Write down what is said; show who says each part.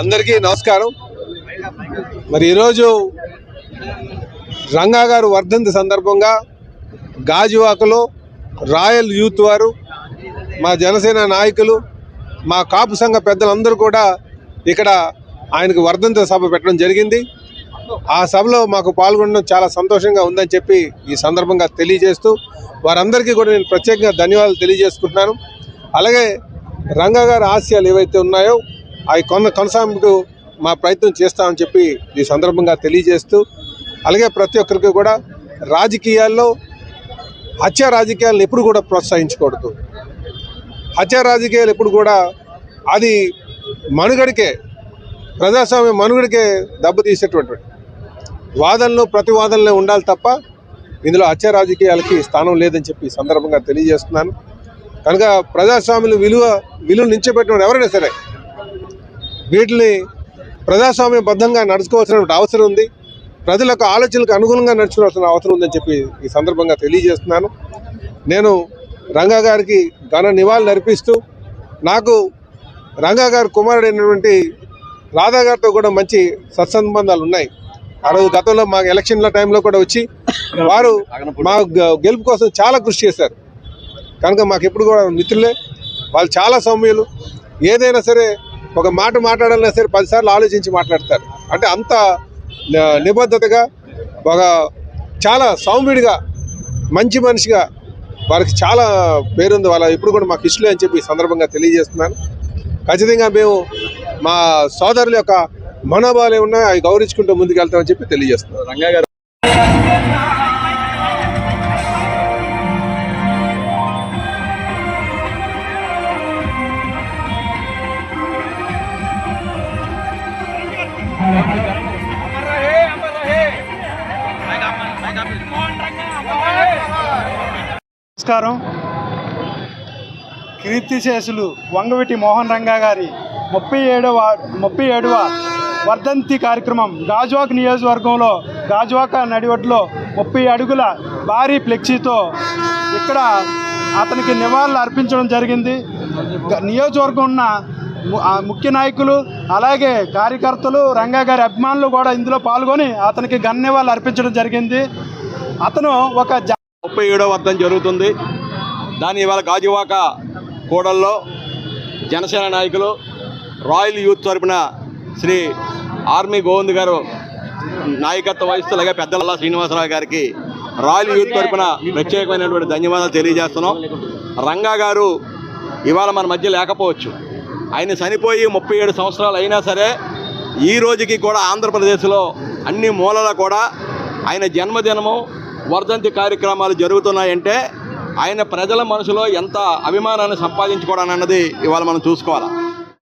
Speaker 1: అందరికీ నమస్కారం. మరి ఈరోజు రంగా గారు వర్ధంతి సందర్భంగా గాజువాకలో రాయల్ యూత్ వారు మా జనసేన నాయకులు మా కాపు సంఘ పెద్దలందరూ కూడా ఇక్కడ ఆయనకు వర్ధంతి సభ పెట్టడం జరిగింది. ఆ సభలో మాకు పాల్గొనడం చాలా సంతోషంగా ఉందని చెప్పి ఈ సందర్భంగా తెలియజేస్తూ వారందరికీ కూడా నేను ప్రత్యేకంగా ధన్యవాదాలు తెలియజేసుకుంటున్నాను. అలాగే రంగా గారి ఆశయాలు ఏవైతే ఉన్నాయో అవి కొన కొనసాగుతూ మా ప్రయత్నం చేస్తామని చెప్పి ఈ సందర్భంగా తెలియజేస్తూ అలాగే ప్రతి ఒక్కరికి కూడా రాజకీయాల్లో హత్య రాజకీయాలను ఎప్పుడు కూడా ప్రోత్సహించకూడదు. హత్య రాజకీయాలు ఎప్పుడు కూడా అది మనుగడికే ప్రజాస్వామ్య మనుగడికే దెబ్బతీసేటువంటి వాదనలు ప్రతివాదనలే ఉండాలి తప్ప ఇందులో హత్య రాజకీయాలకి స్థానం లేదని చెప్పి సందర్భంగా తెలియజేస్తున్నాను. కనుక ప్రజాస్వామ్యులు విలువ విలువ నించబెట్టిన ఎవరైనా సరే వీటిని ప్రజాస్వామ్యబద్ధంగా నడుచుకోవాల్సిన అవసరం ఉంది. ప్రజలకు ఆలోచనలకు అనుగుణంగా నడుచుకోవాల్సిన అవసరం ఉందని చెప్పి ఈ సందర్భంగా తెలియజేస్తున్నాను. నేను రంగా గారికి ఘన నివాళులు అర్పిస్తూ నాకు రంగా గారి కుమారుడైనటువంటి రాధా గారితో కూడా మంచి సత్సంబంధాలు ఉన్నాయి. ఆ రోజు గతంలో మా ఎలక్షన్ల టైంలో కూడా వచ్చి వారు మా గెలుపు కోసం చాలా కృషి చేశారు. కనుక మాకు ఎప్పుడు కూడా మిత్రులే. వాళ్ళు చాలా సౌమ్యులు. ఏదైనా సరే ఒక మాట మాట్లాడాలన్నా సరే పదిసార్లు ఆలోచించి మాట్లాడతారు. అంటే అంత నిబద్ధతగా ఒక చాలా సౌమ్యుడిగా మంచి మనిషిగా వారికి చాలా పేరుంది. వాళ్ళ ఇప్పుడు కూడా మాకు ఇష్టలే అని చెప్పి ఈ సందర్భంగా తెలియజేస్తున్నాను. ఖచ్చితంగా మేము మా సోదరుల యొక్క మనోభావాలు ఏమున్నా అవి గౌరవించుకుంటూ ముందుకు వెళ్తామని చెప్పి తెలియజేస్తున్నాను.
Speaker 2: రంగా గారు
Speaker 3: నమస్కారం. కీర్తిశేషులు వంగవిటి మోహన్ రంగా గారి ముప్పై ఏడవ ముప్పై ఏడవ వర్ధంతి కార్యక్రమం గాజువాక నియోజకవర్గంలో గాజువాక నడివడ్లో ముప్పై అడుగుల భారీ ఫ్లెక్సీతో ఇక్కడ అతనికి నివాళులు అర్పించడం జరిగింది. నియోజకవర్గం ఉన్న ముఖ్య నాయకులు అలాగే కార్యకర్తలు రంగా గారి అభిమానులు కూడా ఇందులో పాల్గొని అతనికి ఘన అర్పించడం జరిగింది. అతను ఒక
Speaker 2: ముప్పై ఏడో అర్థం జరుగుతుంది. దాని ఇవాళ గాజువాక కూడల్లో జనసేన నాయకులు రాయల్ యూత్ తరపున శ్రీ ఆర్మీ గోవింద్ గారు నాయకత్వం వహిస్తూ అలాగే పెద్దల శ్రీనివాసరావు గారికి రాయల్ యూత్ తరపున ప్రత్యేకమైనటువంటి ధన్యవాదాలు తెలియజేస్తున్నాం. రంగా గారు ఇవాళ మన మధ్య లేకపోవచ్చు. ఆయన చనిపోయి ముప్పై ఏడు సంవత్సరాలు అయినా సరే ఈ రోజుకి కూడా ఆంధ్రప్రదేశ్లో అన్ని మూలల కూడా ఆయన జన్మదినము వర్ధంతి కార్యక్రమాలు జరుగుతున్నాయంటే ఆయన ప్రజల మనసులో ఎంత అభిమానాన్ని సంపాదించుకోవడం అన్నది ఇవాళ మనం చూసుకోవాలి.